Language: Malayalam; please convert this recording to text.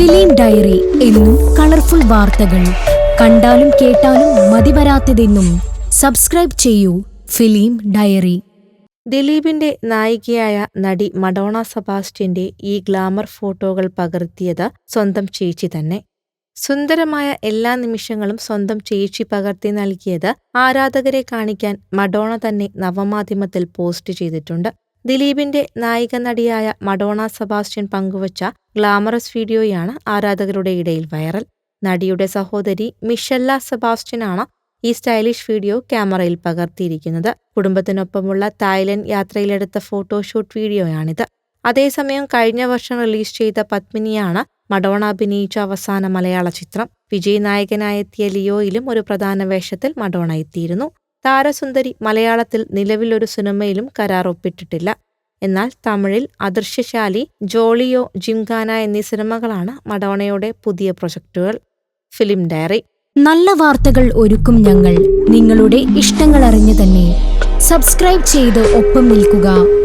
ഫിലിം ഡയറി എന്നും കളർഫുൾ വാർത്തകൾ. കണ്ടാലും കേട്ടാലും മതിവരാത്തതെന്നും സബ്സ്ക്രൈബ് ചെയ്യൂ ഫിലിം ഡയറി. ദിലീപിന്റെ നായികയായ നടി മഡോണ സബാസ്റ്റ്യന്റെ ഈ ഗ്ലാമർ ഫോട്ടോകൾ പകർത്തിയത് സ്വന്തം ചേച്ചി തന്നെ. സുന്ദരമായ എല്ലാ നിമിഷങ്ങളും സ്വന്തം ചേച്ചി പകർത്തി നൽകിയത് ആരാധകരെ കാണിക്കാൻ മഡോണ തന്നെ നവമാധ്യമത്തിൽ പോസ്റ്റ് ചെയ്തിട്ടുണ്ട്. ദിലീപിന്റെ നായിക നടിയായ മഡോണ സെബാസ്റ്റ്യൻ പങ്കുവച്ച ഗ്ലാമറസ് വീഡിയോയാണ് ആരാധകരുടെ ഇടയിൽ വൈറൽ. നടിയുടെ സഹോദരി മിഷല്ല സെബാസ്റ്റ്യനാണ് ഈ സ്റ്റൈലിഷ് വീഡിയോ ക്യാമറയിൽ പകർത്തിയിരിക്കുന്നത്. കുടുംബത്തിനൊപ്പമുള്ള തായ്ലൻഡ് യാത്രയിലെടുത്ത ഫോട്ടോഷൂട്ട് വീഡിയോയാണിത്. അതേസമയം കഴിഞ്ഞ വർഷം റിലീസ് ചെയ്ത പത്മിനിയാണ് മഡോണ അഭിനയിച്ച അവസാന മലയാള ചിത്രം. വിജയ് നായകനായെത്തിയ ലിയോയിലും ഒരു പ്രധാന വേഷത്തിൽ മഡോണ എത്തിയിരുന്നു. താരസുന്ദരി മലയാളത്തിൽ നിലവിലൊരു സിനിമയിലും കരാർ ഒപ്പിട്ടിട്ടില്ല എന്നാൽ തമിഴിൽ അദൃശ്യശാലി ജോളിയോ ജിംഖാന എന്നീ സിനിമകളാണ് മഡോണയുടെ പുതിയ പ്രൊജക്ടുകൾ. Film diary. നല്ല വാർത്തകൾ ഒരുക്കും ഞങ്ങൾ. നിങ്ങളുടെ ഇഷ്ടങ്ങൾ അറിഞ്ഞു തന്നെ സബ്സ്ക്രൈബ് ചെയ്ത് ഒപ്പം നിൽക്കുക.